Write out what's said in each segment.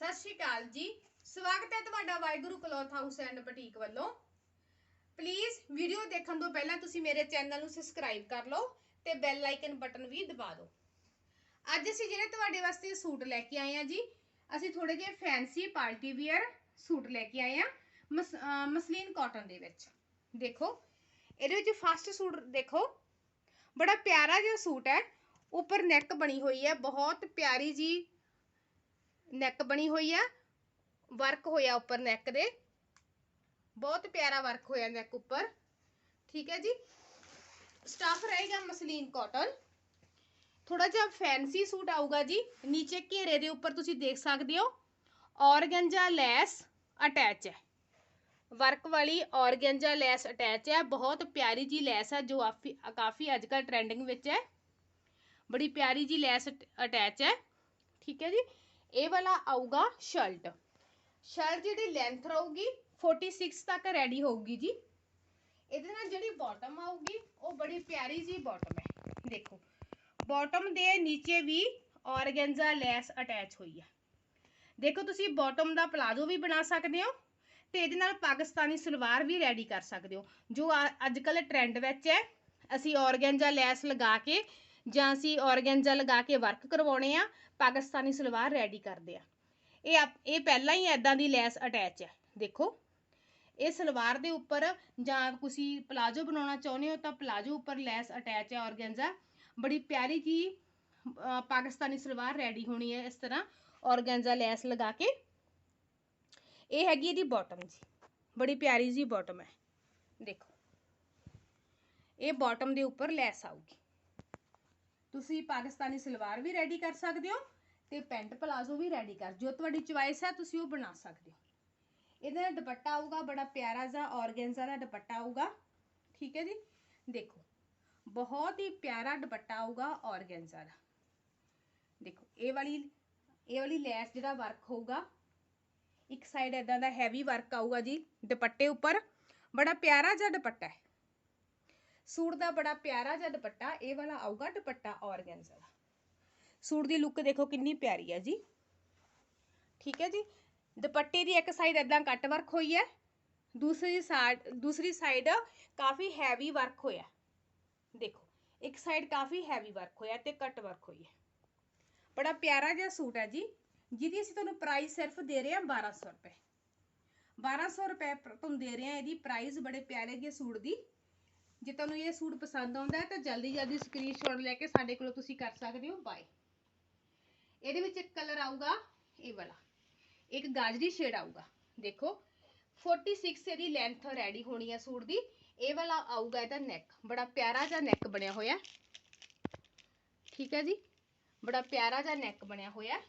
ਸਤਿ ਸ਼੍ਰੀ ਅਕਾਲ ਜੀ। ਸਵਾਗਤ ਹੈ ਤੁਹਾਡਾ Waheguru cloth house and boutique ਵੱਲੋਂ। ਪਲੀਜ਼ ਵੀਡੀਓ ਦੇਖਣ ਤੋਂ ਪਹਿਲਾਂ ਤੁਸੀਂ ਮੇਰੇ ਚੈਨਲ ਨੂੰ ਸਬਸਕ੍ਰਾਈਬ ਕਰ ਲਓ ਤੇ ਬੈਲ ਆਈਕਨ ਬਟਨ ਵੀ ਦਬਾ ਦਿਓ। ਅੱਜ ਅਸੀਂ ਜਿਹੜੇ ਤੁਹਾਡੇ ਵਾਸਤੇ ਸੂਟ ਲੈ ਕੇ ਆਏ ਆ ਜੀ, ਅਸੀਂ ਥੋੜੇ ਜਿਹੇ ਫੈਂਸੀ ਪਾਰਟੀ ਵੀਅਰ ਸੂਟ ਲੈ ਕੇ ਆਏ ਆ ਮਸ- ਮਸਲੀਨ ਕਾਟਨ ਦੇ ਵਿੱਚ। ਦੇਖੋ, ਇਹਦੇ ਵਿੱਚ ਫਸਟ ਸੂਟ ਦੇਖੋ, ਬੜਾ ਪਿਆਰਾ ਜਿਹਾ ਸੂਟ ਹੈ, ਉੱਪਰ ਨੈਕ ਬਣੀ ਹੋਈ ਹੈ, ਬਹੁਤ ਪਿਆਰੀ ਜੀ ਨੈਕ ਬਣੀ ਹੋਈ ਆ ਵਰਕ ਹੋਇਆ ਉੱਪਰ ਨੈਕ ਦੇ। ਬਹੁਤ ਪਿਆਰਾ ਵਰਕ ਹੋਇਆ ਨੈਕ ਉੱਪਰ। ਠੀਕ ਹੈ ਜੀ? ਸਟਾਫ ਰਹੇਗਾ ਮਸਲੀਨ ਕਾਟਨ ਥੋੜਾ ਜਿਹਾ ਫੈਂਸੀ ਸੂਟ ਆਊਗਾ ਜੀ। ਨੀਚੇ ਘੇਰੇ ਦੇ ਉੱਪਰ ਤੁਸੀਂ ਦੇਖ ਸਕਦੇ ਹੋ। ਔਰਗੰਜਾ ਲੈਸ ਅਟੈਚ ਹੈ। ਵਰਕ ਵਾਲੀ ਔਰਗੰਜਾ ਲੈਸ ਅਟੈਚ ਹੈ। ਬਹੁਤ ਪਿਆਰੀ ਜੀ ਲੈਸ ਹੈ, ਜੋ ਕਾਫੀ ਅੱਜ ਅੱਜਕੱਲ ਟ੍ਰੈਂਡਿੰਗ ਵਿੱਚ ਹੈ। ਬੜੀ ਪਿਆਰੀ ਜੀ ਲੈਸ ਅਟੈਚ ਹੈ। ਠੀਕ ਹੈ ਜੀ? ਇਹ ਵਾਲਾ ਆਊਗਾ ਸ਼ਰਟ। ਸ਼ਰਟ ਜਿਹੜੀ ਲੈਂਥ ਰਹੂਗੀ 46 ਤੱਕ ਰੈਡੀ ਹੋਊਗੀ ਜੀ। ਇਹਦੇ ਨਾਲ ਜਿਹੜੀ ਬਾਟਮ ਆਊਗੀ, ਉਹ ਬੜੀ ਪਿਆਰੀ ਜੀ ਬਾਟਮ ਹੈ। ਦੇਖੋ ਬਾਟਮ ਦੇ ਨੀਚੇ ਵੀ ਔਰਗੈਂਜ਼ਾ ਲੈਸ ਅਟੈਚ ਹੋਈ ਹੈ ਦੇਖੋ ਤੁਸੀਂ ਬਾਟਮ ਦਾ ਪਲਾਜ਼ੋ ਵੀ ਬਣਾ ਸਕਦੇ ਹੋ ਤੇ ਇਹਦੇ ਨਾਲ ਪਾਕਿਸਤਾਨੀ ਸਲਵਾਰ ਵੀ ਰੈਡੀ ਕਰ ਸਕਦੇ ਹੋ। ਜੋ ਅੱਜ ਕੱਲ ਟ੍ਰੈਂਡ ਵਿੱਚ ਹੈ, ਅਸੀਂ ਔਰਗੈਂਜ਼ਾ ਲੈਸ ਲਗਾ ਕੇ ਜਾਂ ਅਸੀਂ ਔਰਗੈਂਜ਼ਾ ਲਗਾ ਕੇ ਵਰਕ ਕਰਵਾਉਣੇ ਆ, ਪਾਕਿਸਤਾਨੀ ਸਲਵਾਰ ਰੈਡੀ ਕਰਦੇ ਆ। ਇਹ ਆਪ- ਇਹ ਪਹਿਲਾਂ ਹੀ ਐਦਾਂ ਦੀ ਲੈਸ ਅਟੈਚ ਹੈ। ਦੇਖੋ, ਇਹ ਸਲਵਾਰ ਦੇ ਉੱਪਰ ਜਾਂ ਤੁਸੀਂ ਪਲਾਜੋ ਬਣਾਉਣਾ ਚਾਹੁੰਦੇ ਹੋ ਤਾਂ ਪਲਾਜੋ ਉੱਪਰ ਲੈਸ ਅਟੈਚ ਹੈ ਔਰਗੈਂਜ਼ਾ। ਬੜੀ ਪਿਆਰੀ ਜੀ ਪਾਕਿਸਤਾਨੀ ਸਲਵਾਰ ਰੈਡੀ ਹੋਣੀ ਹੈ ਇਸ ਤਰ੍ਹਾਂ ਔਰਗੈਂਜ਼ਾ ਲੈਸ ਲਗਾ ਕੇ। ਇਹ ਹੈਗੀ ਇਹਦੀ ਬਾਟਮ ਜੀ। ਬੜੀ ਪਿਆਰੀ ਜੀ ਬਾਟਮ ਹੈ। ਦੇਖੋ, ਇਹ ਬਾਟਮ ਦੇ ਉੱਪਰ ਲੈਸ ਆਊਗੀ। ਤੁਸੀਂ ਪਾਕਿਸਤਾਨੀ ਸਲਵਾਰ ਵੀ ਰੈਡੀ ਕਰ ਸਕਦੇ ਹੋ ਤੇ ਪੈਂਟ ਪਲਾਜ਼ੋ ਵੀ ਰੈਡੀ ਕਰ, ਜੋ ਤੁਹਾਡੀ ਚੁਆਇਸ ਹੈ, ਤੁਸੀਂ ਉਹ ਬਣਾ ਸਕਦੇ ਹੋ। ਇਹਦੇ ਨਾਲ ਦੁਪੱਟਾ ਆਊਗਾ, ਬੜਾ ਪਿਆਰਾ ਜਿਹਾ ਔਰਗੈਂਜ਼ਾ ਦਾ ਦੁਪੱਟਾ ਆਊਗਾ, ਠੀਕ ਹੈ ਜੀ? ਦੇਖੋ, ਬਹੁਤ ਹੀ ਪਿਆਰਾ ਦੁਪੱਟਾ ਆਊਗਾ ਔਰਗੈਂਜ਼ਾ ਦਾ। ਦੇਖੋ, ਇਹ ਵਾਲੀ ਇਹ ਵਾਲੀ ਲੈਸ ਜਿਹੜਾ ਵਰਕ ਹੋਊਗਾ, ਇੱਕ ਸਾਈਡ ਇਦਾਂ ਦਾ ਹੈਵੀ ਵਰਕ ਆਊਗਾ ਜੀ, ਦੁਪੱਟੇ ਉੱਪਰ। ਬੜਾ ਪਿਆਰਾ ਜਿਹਾ ਦੁਪੱਟਾ ਹੈ। ਸੂਟ ਦਾ ਬੜਾ ਪਿਆਰਾ ਜਿਹਾ ਦੁਪੱਟਾ, ਇਹ ਵਾਲਾ ਆਊਗਾ ਦੁਪੱਟਾ ਔਰਗੈਂਜ਼ਾ ਦਾ ਸੂਟ ਦੀ ਲੁੱਕ ਦੇਖੋ ਕਿੰਨੀ ਪਿਆਰੀ ਹੈ ਜੀ। ਠੀਕ ਹੈ ਜੀ? ਦੁਪੱਟੇ ਦੀ ਇੱਕ ਸਾਈਡ ਇਦਾਂ ਕੱਟ ਵਰਕ ਹੋਈ ਹੈ, ਦੂਸਰੀ ਸਾਈਡ ਦੂਸਰੀ ਸਾਈਡ ਕਾਫੀ ਹੈਵੀ ਵਰਕ ਹੋਇਆ। ਦੇਖੋ, ਇੱਕ ਸਾਈਡ ਕਾਫੀ ਹੈਵੀ ਵਰਕ ਹੋਇਆ ਤੇ ਕੱਟ ਵਰਕ ਹੋਈ ਹੈ। ਬੜਾ ਪਿਆਰਾ ਜਿਹਾ ਸੂਟ ਹੈ ਜੀ, ਜਿਹਦੀ ਅਸੀਂ ਤੁਹਾਨੂੰ ਪ੍ਰਾਈਸ ਸਿਰਫ ਦੇ ਰਹੇ ਹਾਂ 1200 ਰੁਪਏ। 1200 ਰੁਪਏ ਤੁਹਾਨੂੰ ਦੇ ਰਹੇ ਹਾਂ, ਇਹਦੀ ਪ੍ਰਾਈਸ ਬੜੇ ਪਿਆਰੇ ਜਿਹੇ ਸੂਟ ਦੀ ਜੇ ਤੁਹਾਨੂੰ ਇਹ ਸੂਟ ਪਸੰਦ ਆਉਂਦਾ ਹੈ ਤਾਂ ਜਲਦੀ ਜਲਦੀ ਸਕਰੀਨਸ਼ਾਟ ਲੈ ਕੇ ਸਾਡੇ ਕੋਲੋਂ ਤੁਸੀਂ ਕਰ ਸਕਦੇ ਹੋ ਬਾਏ ਇਹਦੇ ਵਿੱਚ ਇੱਕ ਕਲਰ ਆਊਗਾ, ਇਹ ਵਾਲਾ। ਇੱਕ ਗਾਜਰੀ ਸ਼ੇਡ ਆਊਗਾ। ਦੇਖੋ 46 ਇਹਦੀ ਲੈਂਥ ਰੈਡੀ ਹੋਣੀ ਹੈ ਸੂਟ ਦੀ। ਇਹ ਵਾਲਾ ਆਊਗਾ ਇਹਦਾ ਨੈਕ ਬੜਾ ਪਿਆਰਾ ਜਿਹਾ ਨੈਕ ਬਣਿਆ ਹੋਇਆ। ਠੀਕ ਹੈ ਜੀ? ਬੜਾ ਪਿਆਰਾ ਜਿਹਾ ਨੈਕ ਬਣਿਆ ਹੋਇਆ।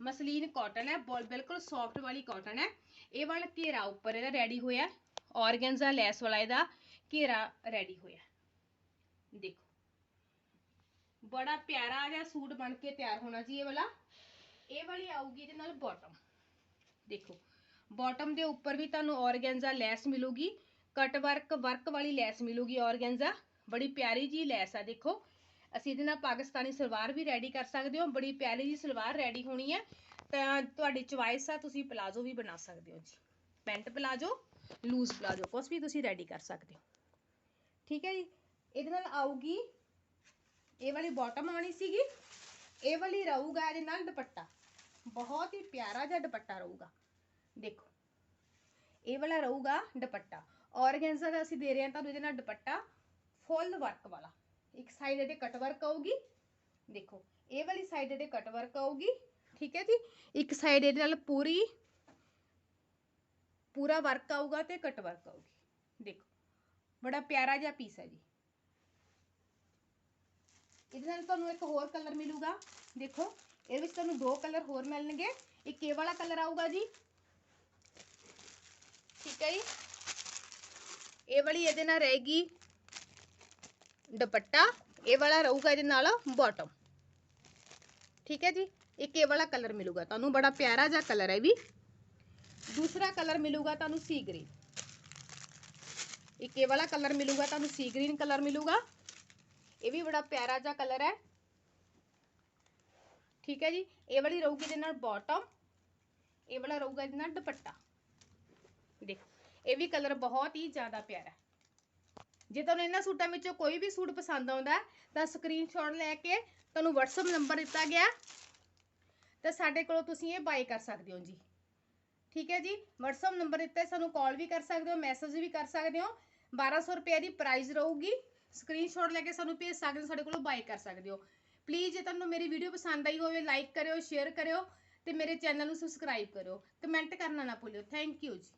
ਮਸਲੀਨ ਕਾਟਨ ਹੈ ਬਿਲਕੁਲ ਸੌਫਟ ਵਾਲੀ ਕਾਟਨ ਹੈ। ਇਹ ਵਾਲਾ ਘੇਰਾ ਉੱਪਰ ਇਹਦਾ ਰੈਡੀ ਹੋਇਆ। ਔਰਗੈਂਜ਼ਾ ਲੈਸ ਵਾਲਾ ਇਹਦਾ। ਘੇਰਾ ਰੈਡੀ ਹੋਇਆ। ਦੇਖੋ। ਬੜਾ ਪਿਆਰਾ ਜਿਹਾ ਸੂਟ ਬਣ ਕੇ ਤਿਆਰ ਹੋਣਾ ਜੀ ਇਹ ਵਾਲਾ। ਇਹ ਵਾਲੀ ਆਊਗੀ ਇਹਦੇ ਨਾਲ ਬਾਟਮ ਦੇਖੋ ਬਾਟਮ ਦੇ ਉੱਪਰ ਵੀ ਤੁਹਾਨੂੰ ਔਰਗੈਂਜ਼ਾ ਲੈਸ ਮਿਲੂਗੀ। ਕਟ ਵਰਕ ਵਰਕ ਵਾਲੀ ਲੈਸ ਮਿਲੂਗੀ ਔਰਗੈਂਜ਼ਾ। ਬੜੀ ਪਿਆਰੀ ਜੀ ਲੈਸ ਆ, ਦੇਖੋ। ਅਸੀਂ ਇਹਦੇ ਨਾਲ ਪਾਕਿਸਤਾਨੀ ਸਲਵਾਰ ਵੀ ਰੈਡੀ ਕਰ ਸਕਦੇ ਹੋ। ਬੜੀ ਪਿਆਰੀ ਜੀ ਸਲਵਾਰ ਰੈਡੀ ਹੋਣੀ ਹੈ। ਤਾਂ ਤੁਹਾਡੀ ਚੁਆਇਸ ਆ, ਤੁਸੀਂ ਪਲਾਜ਼ੋ ਵੀ ਬਣਾ ਸਕਦੇ ਹੋ ਜੀ। ਪੈਂਟ ਪਲਾਜ਼ੋ ਲੂਜ਼ ਪਲਾਜ਼ੋ ਕੁਛ ਵੀ ਤੁਸੀਂ ਰੈਡੀ ਕਰ ਸਕਦੇ ਹੋ। ਠੀਕ ਹੈ ਜੀ ਇਹਦੇ ਨਾਲ ਆਊਗੀ ਇਹ ਵਾਲੀ ਬਾਟਮ ਆਣੀ ਸੀਗੀ ਇਹ ਵਾਲੀ ਰਹੂਗਾ ਇਹਦੇ ਨਾਲ ਦੁਪੱਟਾ ਬਹੁਤ ਹੀ ਪਿਆਰਾ ਜਿਹਾ ਦੁਪੱਟਾ ਰਹੂਗਾ ਦੇਖੋ ਇਹ ਵਾਲਾ ਰਹੂਗਾ ਦੁਪੱਟਾ ਔਰਗੈਂਜ਼ਾ ਦਾ ਅਸੀਂ ਦੇ ਰਹੇ ਹਾਂ ਤੁਹਾਨੂੰ ਇਹਦੇ ਨਾਲ ਦੁਪੱਟਾ ਫੁੱਲ ਵਰਕ ਵਾਲਾ ਇੱਕ ਸਾਈਡ ਇਹਦੇ ਕਟ ਵਰਕ ਆਊਗੀ ਦੇਖੋ ਇਹ ਵਾਲੀ ਸਾਈਡ ਇਹਦੇ ਕਟ ਵਰਕ ਆਊਗੀ ਠੀਕ ਹੈ ਜੀ ਇੱਕ ਸਾਈਡ ਇਹਦੇ ਨਾਲ ਪੂਰੀ ਪੂਰਾ ਵਰਕ ਆਊਗਾ ਤੇ ਕਟ ਵਰਕ ਆਊਗੀ ਦੇਖੋ ਬੜਾ ਪਿਆਰਾ ਜਿਹਾ ਪੀਸ ਹੈ ਜੀ। ਇਹਦੇ ਨਾਲ ਤੁਹਾਨੂੰ ਇੱਕ ਹੋਰ ਕਲਰ ਮਿਲੂਗਾ। ਦੇਖੋ, ਇਹਦੇ ਵਿੱਚ ਤੁਹਾਨੂੰ ਦੋ ਕਲਰ ਹੋਰ ਮਿਲਣਗੇ। ਇੱਕ ਇਹ ਵਾਲਾ ਕਲਰ ਆਊਗਾ ਜੀ। ਠੀਕ ਹੈ ਜੀ। ਇਹ ਵਾਲੀ ਇਹਦੇ ਨਾਲ ਰਹੇਗੀ ਦੁਪੱਟਾ। ਇਹ ਵਾਲਾ ਰਹੂਗਾ ਇਹਦੇ ਨਾਲ ਬਾਟਮ ਠੀਕ ਹੈ ਜੀ। ਇੱਕ ਇਹ ਵਾਲਾ ਕਲਰ ਮਿਲੂਗਾ। ਤੁਹਾਨੂੰ ਬੜਾ ਪਿਆਰਾ ਜਿਹਾ ਕਲਰ ਹੈ ਵੀ। ਦੂਸਰਾ ਕਲਰ ਮਿਲੂਗਾ ਤੁਹਾਨੂੰ ਸੀ ਗ੍ਰੀਨ ਇੱਕ ਇਹ ਵਾਲਾ ਕਲਰ ਮਿਲੂਗਾ, ਤੁਹਾਨੂੰ ਸੀ ਗ੍ਰੀਨ ਕਲਰ ਮਿਲੂਗਾ। ਇਹ ਵੀ ਬੜਾ ਪਿਆਰਾ ਜਿਹਾ ਕਲਰ ਹੈ। ਠੀਕ ਹੈ ਜੀ, ਇਹ ਵਾਲੀ ਰਹੂਗੀ ਇਹਦੇ ਨਾਲ ਬਾਟਮ ਇਹ ਵਾਲਾ ਰਹੂਗਾ ਇਹਦੇ ਨਾਲ ਦੁਪੱਟਾ। ਦੇਖੋ, ਇਹ ਵੀ ਕਲਰ ਬਹੁਤ ਹੀ ਜ਼ਿਆਦਾ ਪਿਆਰਾ ਹੈ। ਜੇ ਤੁਹਾਨੂੰ ਇਹਨਾਂ ਸੂਟਾਂ ਵਿੱਚੋਂ ਕੋਈ ਵੀ ਸੂਟ ਪਸੰਦ ਆਉਂਦਾ, ਤਾਂ ਸਕਰੀਨਸ਼ਾਟ ਲੈ ਕੇ ਤੁਹਾਨੂੰ WhatsApp ਨੰਬਰ ਦਿੱਤਾ ਗਿਆ। ਤਾਂ ਸਾਡੇ ਕੋਲੋਂ ਤੁਸੀਂ ਇਹ ਬਾਈ ਕਰ ਸਕਦੇ ਹੋ ਜੀ। ਠੀਕ ਹੈ ਜੀ, WhatsApp ਨੰਬਰ ਦਿੱਤਾ, ਸਾਨੂੰ ਕਾਲ ਵੀ ਕਰ ਸਕਦੇ ਹੋ ਮੈਸੇਜ ਵੀ ਕਰ ਸਕਦੇ ਹੋ। 1200 ਰੁਪਏ ਦੀ ਪ੍ਰਾਈਸ ਰਹੂਗੀ। ਸਕਰੀਨਸ਼ਾਟ ਲੈ ਕੇ ਸਾਨੂੰ ਭੇਜ ਸਕਦੇ ਹੋ, ਸਾਡੇ ਕੋਲੋਂ ਬਾਈ ਕਰ ਸਕਦੇ ਹੋ। ਪਲੀਜ਼ ਜੇ ਤੁਹਾਨੂੰ ਮੇਰੀ ਵੀਡੀਓ ਪਸੰਦ ਆਈ ਹੋਵੇ ਲਾਈਕ ਕਰਿਓ ਸ਼ੇਅਰ ਕਰਿਓ ਤੇ ਮੇਰੇ ਚੈਨਲ ਨੂੰ ਸਬਸਕ੍ਰਾਈਬ ਕਰਿਓ। ਕਮੈਂਟ ਕਰਨਾ ਨਾ ਭੁੱਲਿਓ। ਥੈਂਕ ਯੂ ਜੀ।